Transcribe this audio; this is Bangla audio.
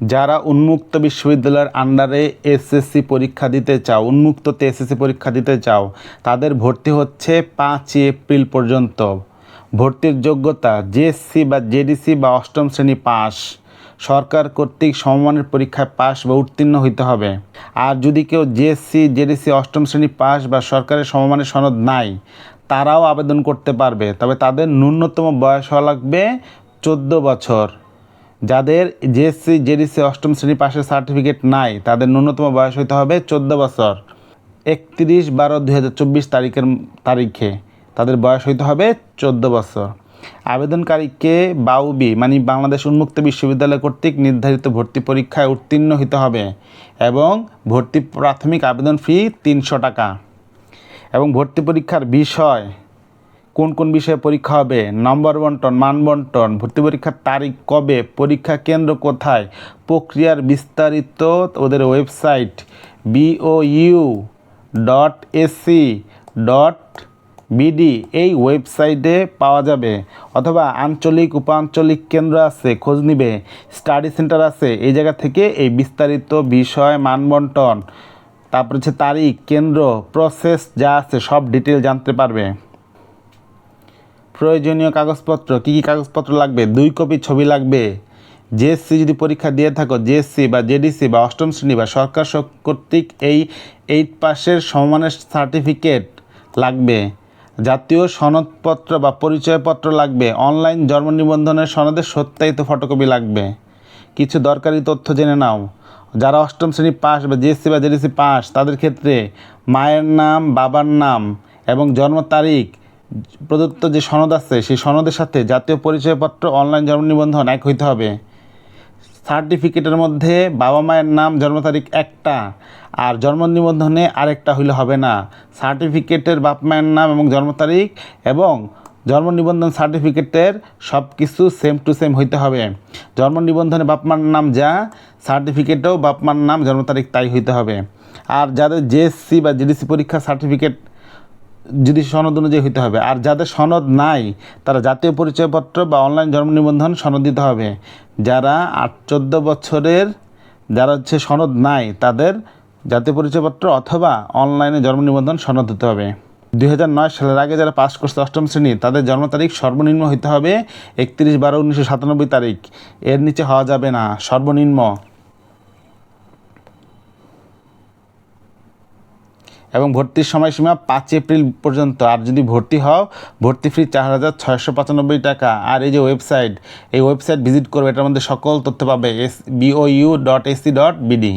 যারা উন্মুক্ত বিশ্ববিদ্যালয়ের আন্ডারে এসএসসি পরীক্ষা দিতে চাও উন্মুক্ততে এসএসসি পরীক্ষা দিতে চাও, তাদের ভর্তি হচ্ছে পাঁচই এপ্রিল পর্যন্ত। ভর্তির যোগ্যতা জেএসসি বা জেডিসি বা অষ্টম শ্রেণি পাস। সরকার কর্তৃক সমমানের পরীক্ষায় পাস বা উত্তীর্ণ হইতে হবে। আর যদি কেউ জেএসসি জেডিসি অষ্টম শ্রেণি পাস বা সরকারের সমমানের সনদ নাই, তারাও আবেদন করতে পারবে। তবে তাদের ন্যূনতম বয়স হওয়া লাগবে চোদ্দ বছর। যাদের জেএসসি জেডিসি অষ্টম শ্রেণি পাশের সার্টিফিকেট নাই, তাদের ন্যূনতম বয়স হইতে হবে চোদ্দ বছর। একত্রিশ বারো চব্বিশ তারিখের তারিখে তাদের বয়স হইতে হবে চোদ্দ বছর। আবেদনকারীকে বাউবি মানে বাংলাদেশ উন্মুক্ত বিশ্ববিদ্যালয় কর্তৃক নির্ধারিত ভর্তি পরীক্ষায় উত্তীর্ণ হতে হবে এবং ভর্তি প্রাথমিক আবেদন ফি তিনশো টাকা। এবং ভর্তি পরীক্ষার বিষয় কোন কোন বিষয়ে পরীক্ষা হবে? নম্বর বন্টন মান বন্টন ভর্তি পরীক্ষার তারিখ কবে? পরীক্ষা কেন্দ্র কোথায়? প্রক্রিয়ার বিস্তারিত ওদের website BOU dot AC dot BD এই ওয়েবসাইটে পাওয়া যাবে। অথবা আঞ্চলিক উপাঞ্চলিক কেন্দ্র আছে, খোঁজ নিবে। স্টাডি সেন্টার আছে, এই জায়গা থেকে এই বিস্তারিত বিষয় মানবন্টন তারপর হচ্ছে তারিখ, কেন্দ্র প্রসেস যা আছে, সব ডিটেল জানতে পারবে। প্রয়োজনীয় কাগজপত্র, কী কী কাগজপত্র লাগবে? দুই কপি ছবি লাগবে। জেএসসি যদি পরীক্ষা দিয়ে থাকো জেএসসি বা জেডিসি বা অষ্টম শ্রেণি বা সরকার কর্তৃক এই এইট পাসের সমমানের সার্টিফিকেট লাগবে। জাতীয় সনদপত্র বা পরিচয়পত্র লাগবে। অনলাইন জন্ম নিবন্ধনের সনদের সত্যায়িত ফটোকপি লাগবে। কিছু দরকারি তথ্য জেনে নাও। যারা অষ্টম শ্রেণি পাস বা জিএসসি বা জেডিসি পাস, তাদের ক্ষেত্রে মায়ের নাম, বাবার নাম এবং জন্ম তারিখ প্রদত্ত যে সনদ আছে, সেই সনদের সাথে জাতীয় পরিচয়পত্র, অনলাইন জন্ম নিবন্ধন এক হইতে হবে। সার্টিফিকেটের মধ্যে বাবা মায়ের নাম, জন্ম তারিখ একটা, আর জন্ম নিবন্ধনে আরেকটা হইলে হবে না। সার্টিফিকেটের বাপ মায়ের নাম এবং জন্ম তারিখ এবং জন্ম নিবন্ধন সার্টিফিকেটের সব কিছু সেম টু সেম হইতে হবে। জন্ম নিবন্ধনে বাপ মার নাম যা, সার্টিফিকেটেও বাপ মার নাম, জন্ম তারিখ তাই হইতে হবে। আর যাদের জেএসসি বা জিডিসি পরীক্ষা সার্টিফিকেট যদি সনদ অনুযায়ী হইতে হবে। আর যাদের সনদ নাই, তারা জাতীয় পরিচয়পত্র বা অনলাইন জন্ম নিবন্ধন সনদ দিতে হবে। যারা আট চোদ্দ বছরের, যারা হচ্ছে সনদ নাই, তাদের জাতীয় পরিচয়পত্র অথবা অনলাইনে জন্ম নিবন্ধন সনদ দিতে হবে। দুই হাজার নয় সালের আগে যারা পাস করছে অষ্টম শ্রেণি, তাদের জন্ম তারিখ সর্বনিম্ন হইতে হবে একত্রিশ বারো উনিশশো সাতানব্বই তারিখ। এর নিচে হওয়া যাবে না, সর্বনিম্ন। এবং ভর্তির সময়সীমা পাঁচ এপ্রিল পর্যন্ত। আর যদি ভর্তি হও, ভর্তি ফি চার হাজার ছয়শো পঁচানব্বই টাকা। আর এই যে ওয়েবসাইট এই ওয়েবসাইট ভিজিট করবে, এটার মধ্যে সকল তথ্য পাবে। S B O U dot AC dot BD